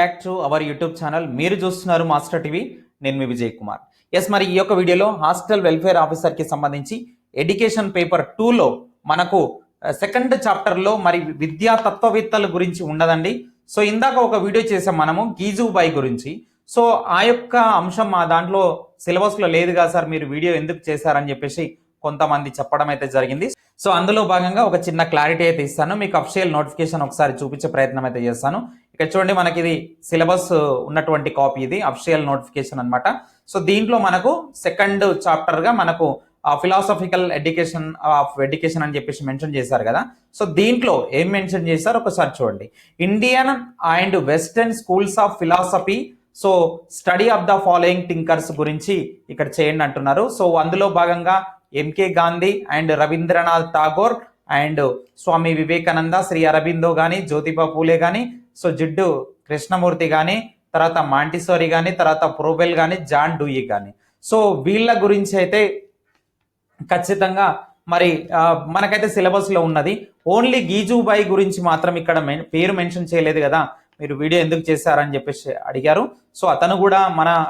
Back to our YouTube channel మీరు చూస్తున్నారు master TV నేను మీ విజయ్ కుమార్. ఎస్ మరి ఈ యొక్క వీడియోలో హాస్టల్ వెల్ఫేర్ ఆఫీసర్కి సంబంధించి ఎడ్యుకేషన్ పేపర్ టూలో మనకు uh, సెకండ్ చాప్టర్లో మరి విద్యా తత్వవేత్తల గురించి ఉండదండి సో ఇందాక ఒక వీడియో చేసాం మనము గీజుబాయి గురించి. సో ఆ యొక్క అంశం మా దాంట్లో సిలబస్లో లేదుగా సార్ మీరు వీడియో ఎందుకు చేశారని చెప్పేసి కొంతమంది చెప్పడం అయితే జరిగింది. సో అందులో భాగంగా ఒక చిన్న క్లారిటీ అయితే ఇస్తాను. మీకు అఫిషియల్ నోటిఫికేషన్ ఒకసారి చూపించే ప్రయత్నం అయితే చేస్తాను. ఇక్కడ చూడండి మనకి ఇది సిలబస్ ఉన్నటువంటి కాపీ ఇది అఫిషియల్ నోటిఫికేషన్ అనమాట సో దీంట్లో మనకు సెకండ్ చాప్టర్గా మనకు ఫిలాసఫికల్ ఎడ్యుకేషన్ ఆఫ్ ఎడ్యుకేషన్ అని చెప్పేసి మెన్షన్ చేశారు కదా. సో దీంట్లో ఏం మెన్షన్ చేశారు? ఒకసారి చూడండి. Indian and western schools of philosophy so study of the following thinkers గురించి ఇక్కడ చేయండి అంటున్నారు. సో అందులో భాగంగా MK Gandhi and Rabindranath Tagore and Swami Vivekananda Shri Aurobindo కానీ జ్యోతిబా పూలే కానీ సో జిడ్డు కృష్ణమూర్తి కానీ తర్వాత మాంటిసోరి కానీ తర్వాత ప్రోబెల్ కానీ జాన్ డూయి కానీ సో వీళ్ళ గురించి అయితే ఖచ్చితంగా మరి మనకైతే సిలబస్లో ఉన్నది. ఓన్లీ గీజుబాయి గురించి మాత్రం ఇక్కడ మెన్- పేరు మెన్షన్ చేయలేదు కదా. మీరు వీడియో ఎందుకు చేశారని చెప్పేసి అడిగారు. సో అతను కూడా మన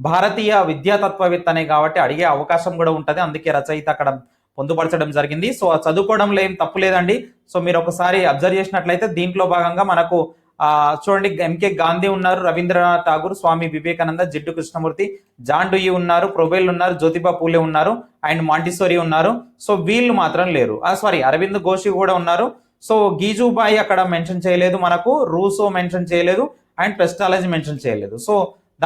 భారతీయ విద్యా తత్వవేత్తనే కాబట్టి అడిగే అవకాశం కూడా ఉంటుంది. అందుకే రచయిత అక్కడ పొందుపరచడం జరిగింది. సో చదువుకోవడంలో ఏం తప్పు లేదండి. సో మీరు ఒకసారి అబ్జర్వ్ చేసినట్లయితే దీంట్లో భాగంగా మనకు ఆ చూడండి ఎంకే గాంధీ ఉన్నారు రవీంద్రనాథ్ ఠాగూర్ స్వామి వివేకానంద జిడ్డు కృష్ణమూర్తి జాన్ డుయి ఉన్నారు ప్రొబెల్ ఉన్నారు జ్యోతిబా పూలే ఉన్నారు అండ్ మాంటిసోరి ఉన్నారు. సో వీళ్ళు మాత్రం లేరు. ఆ సారీ అరవింద్ ఘోషి కూడా ఉన్నారు. సో గీజుబాయి అక్కడ మెన్షన్ చేయలేదు మనకు రూసో మెన్షన్ చేయలేదు అండ్ పెస్టాలజీ మెన్షన్ చేయలేదు. సో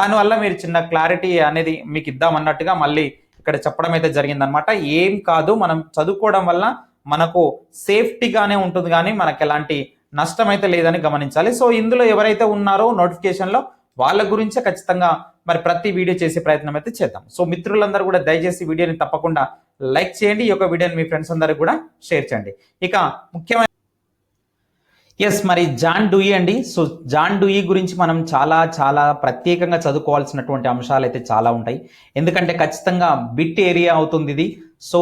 దానివల్ల మీరు చిన్న క్లారిటీ అనేది మీకు ఇద్దామన్నట్టుగా మళ్ళీ ఇక్కడ చెప్పడం అయితే జరిగిందనమాట ఏం కాదు మనం చదువుకోవడం వల్ల మనకు సేఫ్టీగానే ఉంటుంది కానీ మనకు ఎలాంటి నష్టం అయితే లేదని గమనించాలి. సో ఇందులో ఎవరైతే ఉన్నారో నోటిఫికేషన్లో వాళ్ళ గురించే ఖచ్చితంగా మరి ప్రతి వీడియో చేసే ప్రయత్నం అయితే చేద్దాం. సో మిత్రులందరూ కూడా దయచేసి వీడియోని తప్పకుండా లైక్ చేయండి. ఈ యొక్క వీడియోని మీ ఫ్రెండ్స్ అందరికి కూడా షేర్ చేయండి. ఇక ముఖ్యమైన ఎస్ మరి జాన్ డూయి అండి. సో జాన్ డూయి గురించి మనం చాలా చాలా ప్రత్యేకంగా చదువుకోవాల్సినటువంటి అంశాలు అయితే చాలా ఉంటాయి. ఎందుకంటే ఖచ్చితంగా బిట్ ఏరియా అవుతుంది ఇది. సో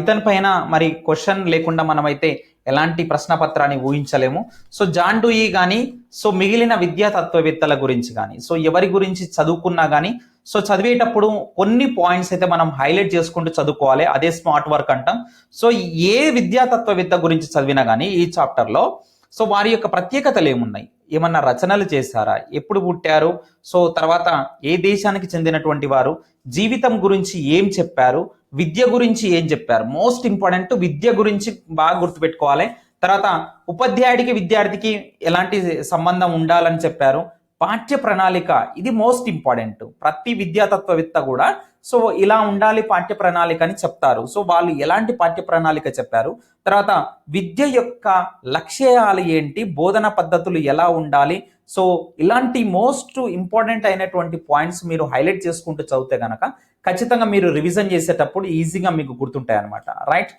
ఇతని పైన మరి క్వశ్చన్ లేకుండా మనమైతే ఎలాంటి ప్రశ్న పత్రాన్ని ఊహించలేము. సో జాన్ డూయి కానీ సో మిగిలిన విద్యా తత్వవేత్తల గురించి కానీ సో ఎవరి గురించి చదువుకున్నా కానీ సో చదివేటప్పుడు కొన్ని పాయింట్స్ అయితే మనం హైలైట్ చేసుకుంటూ చదువుకోవాలి. అదే స్మార్ట్ వర్క్ అంటాం. సో ఏ విద్యా తత్వవేత్త గురించి చదివినా కానీ ఈ చాప్టర్లో సో వారి యొక్క ప్రత్యేకతలు ఏమున్నాయి? ఏమన్నా రచనలు చేశారా? ఎప్పుడు పుట్టారు? సో తర్వాత ఏ దేశానికి చెందినటువంటి వారు? జీవితం గురించి ఏం చెప్పారు? విద్య గురించి ఏం చెప్పారు? మోస్ట్ ఇంపార్టెంట్ విద్య గురించి బాగా గుర్తుపెట్టుకోవాలి. తర్వాత ఉపాధ్యాయుడికి విద్యార్థికి ఎలాంటి సంబంధం ఉండాలని చెప్పారు? పాఠ్య ప్రణాళిక ఇది మోస్ట్ ఇంపార్టెంట్. ప్రతి విద్యాతత్వవేత్త కూడా సో ఇలా ఉండాలి పాఠ్య ప్రణాళిక అని చెప్తారు. సో వాళ్ళు ఎలాంటి పాఠ్య ప్రణాళిక చెప్పారు? తర్వాత విద్య యొక్క లక్ష్యాలు ఏంటి? బోధన పద్ధతులు ఎలా ఉండాలి? సో ఇలాంటి మోస్ట్ ఇంపార్టెంట్ అయినటువంటి పాయింట్స్ మీరు హైలైట్ చేసుకుంటూ చదివితే కనుక ఖచ్చితంగా మీరు రివిజన్ చేసేటప్పుడు ఈజీగా మీకు గుర్తుంటాయి అనమాట రైట్?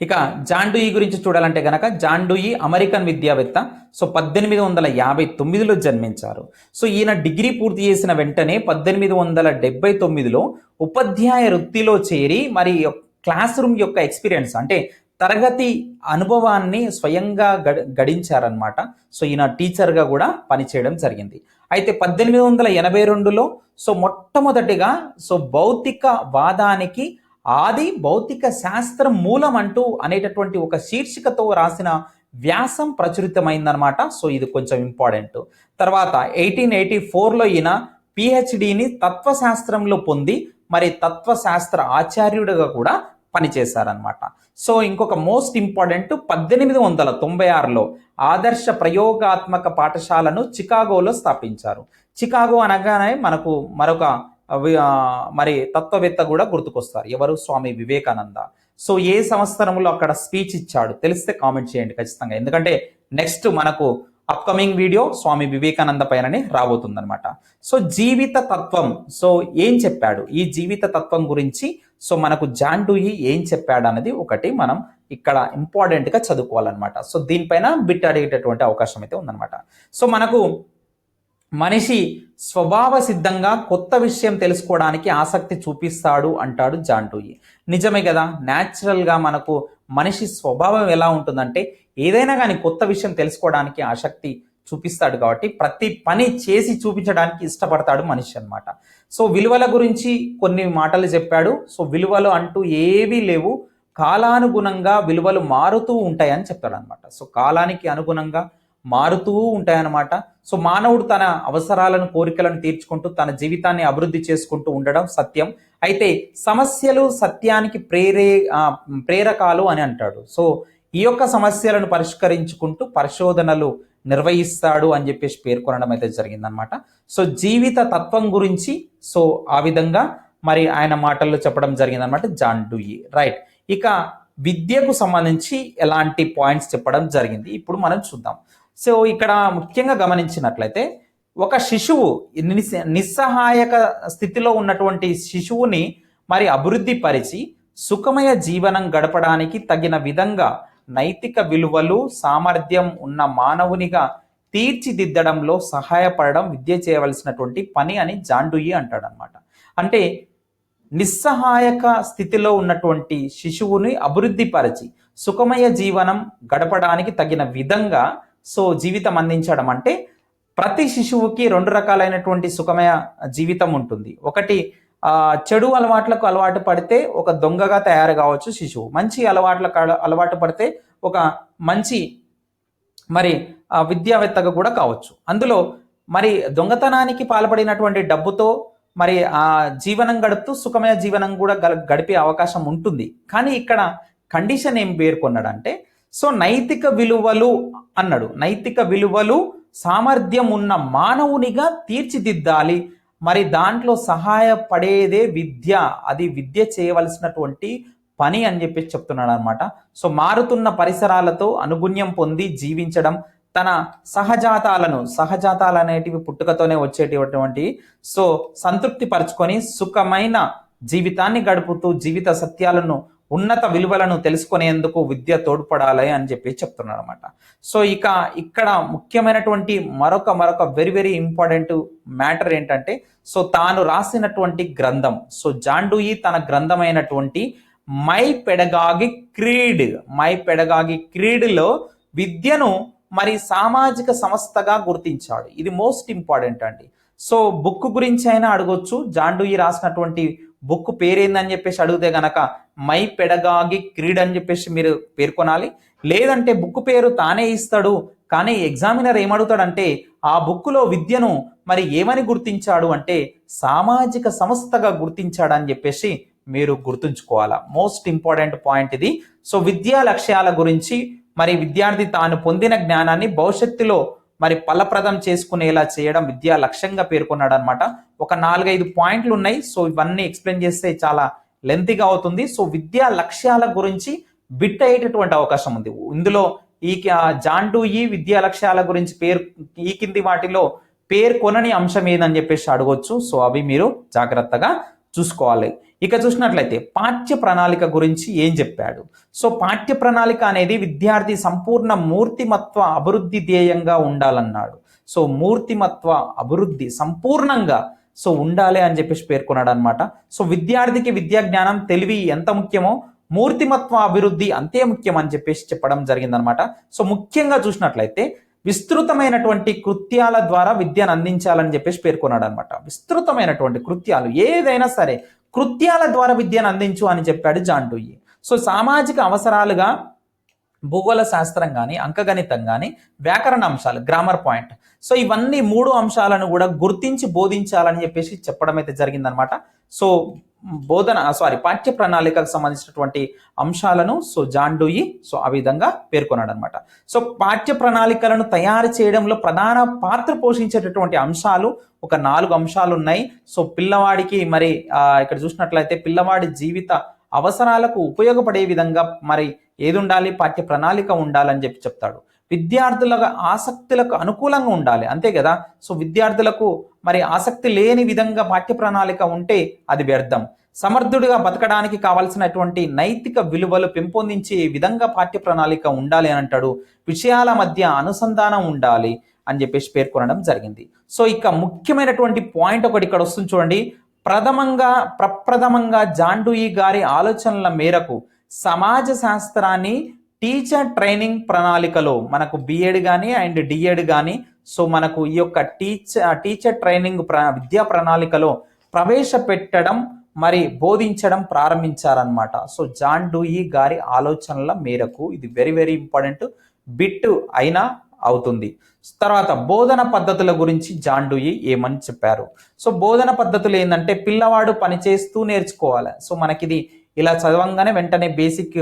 ఇక జాండూయి గురించి చూడాలంటే గనక జాండూయి అమెరికన్ విద్యావేత్త సో పద్దెనిమిది వందల యాభై తొమ్మిదిలో జన్మించారు. సో ఈయన డిగ్రీ పూర్తి చేసిన వెంటనే పద్దెనిమిది వందల డెబ్బై తొమ్మిదిలో ఉపాధ్యాయ వృత్తిలో చేరి మరి క్లాస్ రూమ్ యొక్క ఎక్స్పీరియన్స్ అంటే తరగతి అనుభవాన్ని స్వయంగా గడ గడించారనమాట సో ఈయన టీచర్గా కూడా పనిచేయడం జరిగింది. అయితే పద్దెనిమిది వందల ఎనభై రెండులో సో మొట్టమొదటిగా సో భౌతిక వాదానికి ఆది భౌతిక శాస్త్రం మూలం అంటూ అనేటటువంటి ఒక శీర్షికతో రాసిన వ్యాసం ప్రచురితమైందనమాట సో ఇది కొంచెం ఇంపార్టెంట్. తర్వాత ఎయిటీన్ ఎయిటీ ఫోర్లో ఈయన పిహెచ్డిని తత్వశాస్త్రంలో పొంది మరి తత్వశాస్త్ర ఆచార్యుడిగా కూడా పనిచేశారనమాట సో ఇంకొక మోస్ట్ ఇంపార్టెంట్ పద్దెనిమిది వందల తొంభై ఆరులో ఆదర్శ ప్రయోగాత్మక పాఠశాలను చికాగోలో స్థాపించారు. చికాగో అనగానే మనకు మరొక మరి తత్వవేత్త కూడా గుర్తుకొస్తారు. ఎవరు? స్వామి వివేకానంద. సో ఏ సంవత్సరంలో అక్కడ స్పీచ్ ఇచ్చాడు? తెలిస్తే కామెంట్ చేయండి ఖచ్చితంగా. ఎందుకంటే నెక్స్ట్ మనకు అప్కమింగ్ వీడియో స్వామి వివేకానంద పైననే రాబోతుందన్నమాట. సో జీవిత తత్వం. సో ఏం చెప్పాడు? ఈ జీవిత తత్వం గురించి సో మనకు జాండూయి ఏం చెప్పాడు అన్నది ఒకటి మనం ఇక్కడ ఇంపార్టెంట్గా చదువుకోవాలన్నమాట. సో దీనిపైన బిట్ అడిగేటటువంటి అవకాశం అయితే ఉందన్నమాట. సో మనకు మనిషి స్వభావ సిద్ధంగా కొత్త విషయం తెలుసుకోవడానికి ఆసక్తి చూపిస్తాడు అంటాడు జాంటూయి. నిజమే కదా న్యాచురల్గా మనకు మనిషి స్వభావం ఎలా ఉంటుందంటే ఏదైనా కానీ కొత్త విషయం తెలుసుకోవడానికి ఆసక్తి చూపిస్తాడు కాబట్టి ప్రతి పని చేసి చూపించడానికి ఇష్టపడతాడు మనిషి అనమాట సో విలువల గురించి కొన్ని మాటలు చెప్పాడు. సో విలువలు అంటూ ఏవీ లేవు. కాలానుగుణంగా విలువలు మారుతూ ఉంటాయని చెప్తాడు అనమాట సో కాలానికి అనుగుణంగా మారుతూ ఉంటాయన్నమాట. సో మానవుడు తన అవసరాలను కోరికలను తీర్చుకుంటూ తన జీవితాన్ని అభివృద్ధి చేసుకుంటూ ఉండడం సత్యం. అయితే సమస్యలు సత్యానికి ప్రేరే ప్రేరకాలు అని అంటాడు. సో ఈ యొక్క సమస్యలను పరిష్కరించుకుంటూ పరిశోధనలు నిర్వహిస్తాడు అని చెప్పేసి పేర్కొనడం అయితే జరిగిందనమాట సో జీవిత తత్వం గురించి సో ఆ విధంగా మరి ఆయన మాటల్లో చెప్పడం జరిగిందనమాట జాన్ డూయి. రైట్. ఇక విద్యకు సంబంధించి ఎలాంటి పాయింట్స్ చెప్పడం జరిగింది. ఇప్పుడు మనం చూద్దాం. సో ఇక్కడ ముఖ్యంగా గమనించినట్లయితే ఒక శిశువు నిస్సహాయక స్థితిలో ఉన్నటువంటి శిశువుని మరి అభివృద్ధి పరిచి సుఖమయ జీవనం గడపడానికి తగిన విధంగా నైతిక విలువలు సామర్థ్యం ఉన్న మానవునిగా తీర్చిదిద్దడంలో సహాయపడడం విద్య చేయవలసినటువంటి పని అని జాండుయి అంటాడనమాట. అంటే నిస్సహాయక స్థితిలో ఉన్నటువంటి శిశువుని అభివృద్ధి పరిచి సుఖమయ జీవనం గడపడానికి తగిన విధంగా సో జీవితం అందించడం అంటే ప్రతి శిశువుకి రెండు రకాలైనటువంటి సుఖమయ జీవితం ఉంటుంది. ఒకటి చెడు అలవాట్లకు అలవాటు పడితే ఒక దొంగగా తయారు కావచ్చు శిశువు. మంచి అలవాట్లకు అలవాటు పడితే ఒక మంచి మరి విద్యావేత్తగా కూడా కావచ్చు. అందులో మరి దొంగతనానికి పాల్పడినటువంటి డబ్బుతో మరి ఆ జీవనం గడుపుతూ సుఖమయ జీవనం కూడా గడిపే అవకాశం ఉంటుంది. కానీ ఇక్కడ కండిషన్ ఏం పేర్కొన్నాడంటే సో నైతిక విలువలు అన్నాడు. నైతిక విలువలు సామర్థ్యం ఉన్న మానవునిగా తీర్చిదిద్దాలి. మరి దాంట్లో సహాయపడేదే విద్య. అది విద్య చేయవలసినటువంటి పని అని చెప్పేసి చెప్తున్నాడు అనమాట సో మారుతున్న పరిసరాలతో అనుగుణ్యం పొంది జీవించడం తన సహజాతాలను సహజాతాలు అనేటివి పుట్టుకతోనే వచ్చేటటువంటి సో సంతృప్తి పరుచుకొని సుఖమైన జీవితాన్ని గడుపుతూ జీవిత సత్యాలను ఉన్నత విలువలను తెలుసుకునేందుకు విద్య తోడ్పడాలి అని చెప్పి చెప్తున్నాడు అనమాట సో ఇక ఇక్కడ ముఖ్యమైనటువంటి మరొక మరొక వెరీ వెరీ ఇంపార్టెంట్ మ్యాటర్ ఏంటంటే సో తాను రాసినటువంటి గ్రంథం. సో జాండూయి తన గ్రంథమైనటువంటి my pedagogic creed my pedagogic క్రీడ్లో విద్యను మరి సామాజిక సంస్థగా గుర్తించాడు. ఇది మోస్ట్ ఇంపార్టెంట్ అండి. సో బుక్ గురించి అయినా అడగొచ్చు. జాండూయి రాసినటువంటి బుక్ పేరేందని చెప్పేసి అడిగితే గనక మై పెడగాగి క్రీడ్ అని చెప్పేసి మీరు పేర్కొనాలి. లేదంటే బుక్ పేరు తానే ఇస్తాడు కానీ ఎగ్జామినర్ ఏమడుగుతాడంటే ఆ బుక్కులో విద్యను మరి ఏమని గుర్తించాడు అంటే సామాజిక సంస్థగా గుర్తించాడని చెప్పేసి మీరు గుర్తుంచుకోవాలా. మోస్ట్ ఇంపార్టెంట్ పాయింట్ ఇది. సో విద్యా లక్ష్యాల గురించి మరి విద్యార్థి తాను పొందిన జ్ఞానాన్ని భవిష్యత్తులో మరి ఫలప్రదం చేసుకునేలా చేయడం విద్యా లక్ష్యంగా పేర్కొన్నాడు అనమాట ఒక నాలుగైదు పాయింట్లు ఉన్నాయి సో ఇవన్నీ ఎక్స్ప్లెయిన్ చేస్తే చాలా లెంతీగా అవుతుంది. సో విద్యా లక్ష్యాల గురించి బిట్ అయ్యేటటువంటి అవకాశం ఉంది. ఇందులో ఈ జాండు ఈ విద్యా లక్ష్యాల గురించి పేరు ఈ కింది వాటిలో పేర్కొనని అంశం ఏదని చెప్పేసి అడగొచ్చు. సో అవి మీరు జాగ్రత్తగా చూసుకోవాలి. ఇక చూసినట్లయితే పాఠ్య ప్రణాళిక గురించి ఏం చెప్పాడు? సో పాఠ్య ప్రణాళిక అనేది విద్యార్థి సంపూర్ణ మూర్తిమత్వ అభివృద్ధి ధ్యేయంగా ఉండాలన్నాడు. సో మూర్తిమత్వ అభివృద్ధి సంపూర్ణంగా సో ఉండాలి అని చెప్పేసి పేర్కొన్నాడు అనమాట సో విద్యార్థికి విద్యా జ్ఞానం తెలివి ఎంత ముఖ్యమో మూర్తిమత్వ అభివృద్ధి అంతే ముఖ్యం అని చెప్పేసి చెప్పడం జరిగిందనమాట సో ముఖ్యంగా చూసినట్లయితే విస్తృతమైనటువంటి కృత్యాల ద్వారా విద్యను అందించాలని చెప్పేసి పేర్కొన్నాడు అనమాట విస్తృతమైనటువంటి కృత్యాలు ఏదైనా సరే కృత్యాల ద్వారా విద్యను అందించు అని చెప్పాడు జాండూయి సో సామాజిక అవసరాలుగా భూగోళ శాస్త్రం కానీ అంకగణితం కానీ వ్యాకరణ అంశాలు గ్రామర్ పాయింట్. సో ఇవన్నీ మూడు అంశాలను కూడా గుర్తించి బోధించాలని చెప్పేసి చెప్పడం అయితే జరిగిందనమాట. సో బోధన సారీ పాఠ్య ప్రణాళికకు సంబంధించినటువంటి అంశాలను సో జాండూయి సో ఆ విధంగా పేర్కొన్నాడు అనమాట సో పాఠ్య ప్రణాళికలను తయారు చేయడంలో ప్రధాన పాత్ర పోషించేటటువంటి అంశాలు ఒక నాలుగు అంశాలు ఉన్నాయి సో పిల్లవాడికి మరి ఇక్కడ చూసినట్లయితే పిల్లవాడి జీవిత అవసరాలకు ఉపయోగపడే విధంగా మరి ఏది ఉండాలి పాఠ్య ప్రణాళిక ఉండాలని చెప్పి చెప్తాడు. విద్యార్థుల ఆసక్తులకు అనుకూలంగా ఉండాలి. అంతే కదా? సో విద్యార్థులకు మరి ఆసక్తి లేని విధంగా పాఠ్య ప్రణాళిక ఉంటే అది వ్యర్థం. సమర్థుడిగా బతకడానికి కావాల్సినటువంటి నైతిక విలువలు పెంపొందించే విధంగా పాఠ్య ప్రణాళిక ఉండాలి అని అంటాడు. విషయాల మధ్య అనుసంధానం ఉండాలి అని చెప్పేసి పేర్కొనడం జరిగింది. సో ఇక ముఖ్యమైనటువంటి పాయింట్ ఒకటి ఇక్కడ వస్తుంది చూడండి. ప్రథమంగా ప్రప్రథమంగా జాండూయి గారి ఆలోచనల మేరకు సమాజ శాస్త్రాన్ని టీచర్ ట్రైనింగ్ ప్రణాళికలో మనకు బిఎడ్ కానీ అండ్ డిఎడ్ కానీ సో మనకు ఈ యొక్క టీచర్ టీచర్ ట్రైనింగ్ ప్ర విద్యా ప్రణాళికలో ప్రవేశపెట్టడం మరి బోధించడం ప్రారంభించారనమాట సో జాన్ డూయి గారి ఆలోచనల మేరకు ఇది వెరీ వెరీ ఇంపార్టెంట్. బిట్ అయినా అవుతుంది. తర్వాత బోధన పద్ధతుల గురించి జాన్ డూయి ఏమని చెప్పారు? సో బోధన పద్ధతులు ఏంటంటే పిల్లవాడు పనిచేస్తూ నేర్చుకోవాలి. సో మనకిది ఇలా చదవంగానే వెంటనే బేసిక్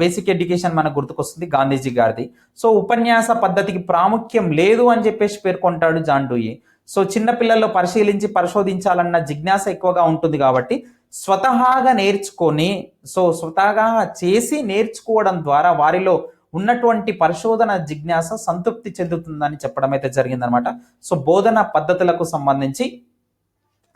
బేసిక్ ఎడ్యుకేషన్ మనకు గుర్తుకొస్తుంది గాంధీజీ గారిది. సో ఉపన్యాస పద్ధతికి ప్రాముఖ్యం లేదు అని చెప్పేసి పేర్కొంటాడు జాన్ డూయి. సో చిన్నపిల్లల్లో పరిశీలించి పరిశోధించాలన్న జిజ్ఞాస ఎక్కువగా ఉంటుంది కాబట్టి స్వతహాగా నేర్చుకొని సో స్వతహాగా చేసి నేర్చుకోవడం ద్వారా వారిలో ఉన్నటువంటి పరిశోధన జిజ్ఞాస సంతృప్తి చెందుతుందని చెప్పడం అయితే జరిగిందనమాట. సో బోధన పద్ధతులకు సంబంధించి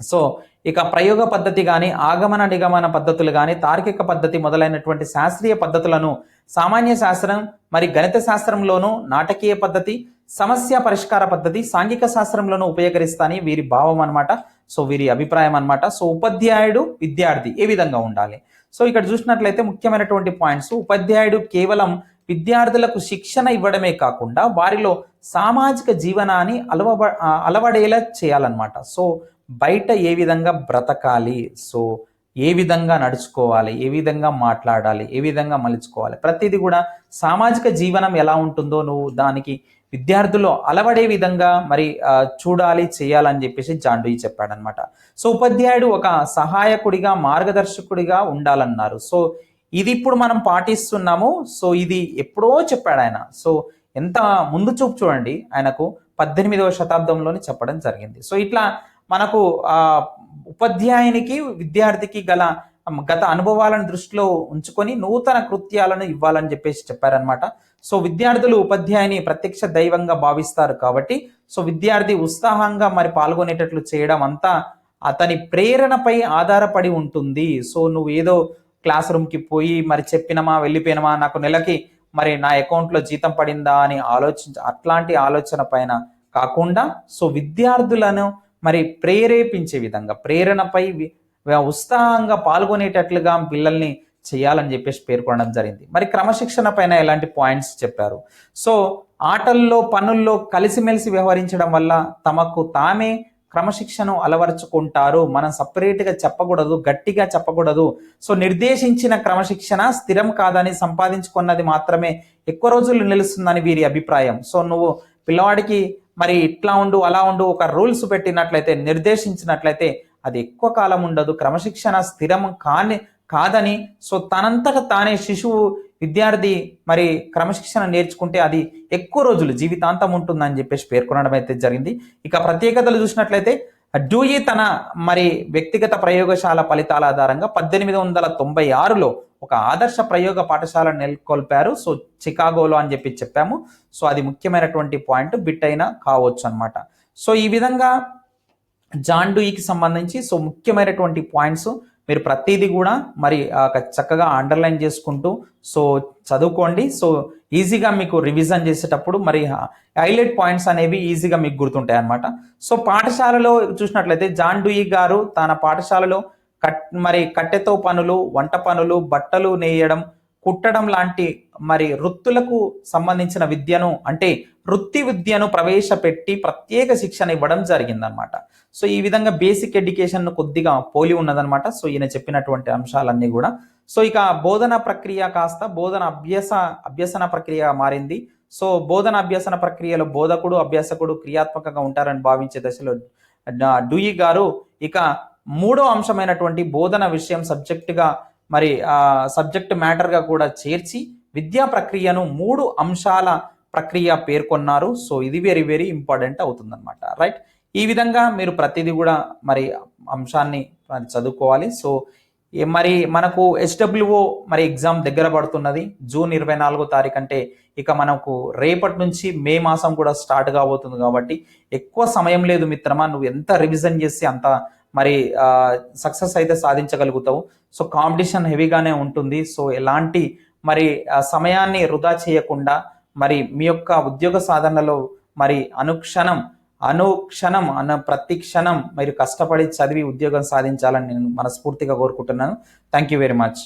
సో ఇక ప్రయోగ పద్ధతి కానీ ఆగమన నిగమన పద్ధతులు కానీ తార్కిక పద్ధతి మొదలైనటువంటి శాస్త్రీయ పద్ధతులను సామాన్య శాస్త్రం మరి గణిత శాస్త్రంలోనూ నాటకీయ పద్ధతి సమస్య పరిష్కార పద్ధతి సాంఘిక శాస్త్రంలోనూ ఉపయోగిస్తాని వీరి భావం అనమాట సో వీరి అభిప్రాయం అనమాట సో ఉపాధ్యాయుడు విద్యార్థి ఏ విధంగా ఉండాలి? సో ఇక్కడ చూసినట్లయితే ముఖ్యమైనటువంటి పాయింట్స్. ఉపాధ్యాయుడు కేవలం విద్యార్థులకు శిక్షణ ఇవ్వడమే కాకుండా వారిలో సామాజిక జీవనాన్ని అలవ అలవడేలా చేయాలన్నమాట. సో బయట ఏ విధంగా బ్రతకాలి? సో ఏ విధంగా నడుచుకోవాలి? ఏ విధంగా మాట్లాడాలి? ఏ విధంగా మలుచుకోవాలి? ప్రతిదీ కూడా సామాజిక జీవనం ఎలా ఉంటుందో నువ్వు దానికి విద్యార్థులు అలవడే విధంగా మరి చూడాలి చేయాలని చెప్పేసి జాండూయి చెప్పాడనమాట సో ఉపాధ్యాయుడు ఒక సహాయకుడిగా మార్గదర్శకుడిగా ఉండాలన్నారు. సో ఇది ఇప్పుడు మనం పాటిస్తున్నాము. సో ఇది ఎప్పుడో చెప్పాడు ఆయన. సో ఎంత ముందు చూపు చూడండి. ఆయనకు పద్దెనిమిదవ శతాబ్దంలోనే చెప్పడం జరిగింది. సో ఇట్లా మనకు ఆ ఉపాధ్యాయునికి విద్యార్థికి గల గత అనుభవాలను దృష్టిలో ఉంచుకొని నూతన కృత్యాలను ఇవ్వాలని చెప్పేసి చెప్పారనమాట సో విద్యార్థులు ఉపాధ్యాయుని ప్రత్యక్ష దైవంగా భావిస్తారు కాబట్టి సో విద్యార్థి ఉత్సాహంగా మరి పాల్గొనేటట్లు చేయడం అంతా అతని ప్రేరణపై ఆధారపడి ఉంటుంది. సో నువ్వు ఏదో క్లాస్ రూమ్కి పోయి మరి చెప్పినమా వెళ్ళిపోయినమా నాకు నెలకి మరి నా అకౌంట్లో జీతం పడిందా అని ఆలోచించ అట్లాంటి ఆలోచన పైన కాకుండా సో విద్యార్థులను మరి ప్రేరేపించే విధంగా ప్రేరణపై ఉత్సాహంగా పాల్గొనేటట్లుగా పిల్లల్ని చేయాలని చెప్పేసి పేర్కొనడం జరిగింది. మరి క్రమశిక్షణ పైన ఎలాంటి పాయింట్స్ చెప్పారు? సో ఆటల్లో పనుల్లో కలిసిమెలిసి వ్యవహరించడం వల్ల తమకు తామే క్రమశిక్షను అలవరుచుకుంటారు. మనం సపరేట్గా చెప్పకూడదు గట్టిగా చెప్పకూడదు. సో నిర్దేశించిన క్రమశిక్షణ స్థిరం కాదని సంపాదించుకున్నది మాత్రమే ఎక్కువ రోజులు నిలుస్తుందని వీరి అభిప్రాయం. సో నువ్వు పిల్లవాడికి మరి ఇట్లా ఉండు అలా ఉండు ఒక రూల్స్ పెట్టినట్లయితే నిర్దేశించినట్లయితే అది ఎక్కువ కాలం ఉండదు. క్రమశిక్షణ స్థిరం కాని కాదని సో తనంతట తానే శిశువు విద్యార్థి మరి క్రమశిక్షణ నేర్చుకుంటే అది ఎక్కువ రోజులు జీవితాంతం ఉంటుందని చెప్పేసి పేర్కొనడం అయితే జరిగింది. ఇక ప్రత్యేకతలు చూసినట్లయితే డూయి తన మరి వ్యక్తిగత ప్రయోగశాల ఫలితాల ఆధారంగా పద్దెనిమిది వందల తొంభై ఆరులో ఒక ఆదర్శ ప్రయోగ పాఠశాల నెలకొల్పారు. సో చికాగోలో అని చెప్పి చెప్పాము. సో అది ముఖ్యమైనటువంటి పాయింట్ బిట్ అయినా కావచ్చు అనమాట సో ఈ విధంగా జాన్ డూయికి సంబంధించి సో ముఖ్యమైనటువంటి పాయింట్స్ మీరు ప్రతిదీ కూడా మరి చక్కగా అండర్లైన్ చేసుకుంటూ సో చదువుకోండి. సో ఈజీగా మీకు రివిజన్ చేసేటప్పుడు మరి హైలైట్ పాయింట్స్ అనేవి ఈజీగా మీకు గుర్తుంటాయి అనమాట సో పాఠశాలలో చూసినట్లయితే జాన్ డూయి గారు తన పాఠశాలలో కట్ మరి కట్టెతో పనులు వంట పనులు బట్టలు నేయడం కుట్టడం లాంటి మరి వృత్తులకు సంబంధించిన విద్యను అంటే వృత్తి విద్యను ప్రవేశపెట్టి ప్రత్యేక శిక్షణ ఇవ్వడం జరిగిందనమాట సో ఈ విధంగా బేసిక్ ఎడ్యుకేషన్ కొద్దిగా పోలి ఉన్నదనమాట సో ఈయన చెప్పినటువంటి అంశాలన్నీ కూడా. సో ఇక బోధన ప్రక్రియ కాస్త బోధన అభ్యాస అభ్యసన ప్రక్రియ మారింది. సో బోధన అభ్యసన ప్రక్రియలో బోధకుడు అభ్యాసకుడు క్రియాత్మకంగా ఉంటారని భావించే దశలో డూయి గారు ఇక మూడో అంశమైనటువంటి బోధన విషయం సబ్జెక్టుగా మరి సబ్జెక్ట్ మ్యాటర్గా కూడా చేర్చి విద్యా ప్రక్రియను మూడు అంశాల ప్రక్రియ పేర్కొన్నారు. సో ఇది వెరీ వెరీ ఇంపార్టెంట్ అవుతుందన్నమాట. రైట్ ఈ విధంగా మీరు ప్రతిదీ కూడా మరి అంశాన్ని చదువుకోవాలి. సో మరి మనకు ఎస్డబ్ల్యూఓ మరి ఎగ్జామ్ దగ్గర పడుతున్నది. జూన్ ఇరవై నాలుగో తారీఖు అంటే ఇక మనకు రేపటి నుంచి మే మాసం కూడా స్టార్ట్ కాబోతుంది కాబట్టి ఎక్కువ సమయం లేదు మిత్రమా. నువ్వు ఎంత రివిజన్ చేసి అంత మరి సక్సెస్ అయితే సాధించగలుగుతావు. సో కాంపిటీషన్ హెవీగానే ఉంటుంది. సో ఎలాంటి మరి సమయాన్ని వృధా చేయకుండా మరి మీ యొక్క ఉద్యోగ సాధనలో మరి అనుక్షణం అనుక్షణం అన్న ప్రతి క్షణం మీరు కష్టపడి చదివి ఉద్యోగం సాధించాలని నేను మనస్ఫూర్తిగా కోరుకుంటున్నాను. Thank you very much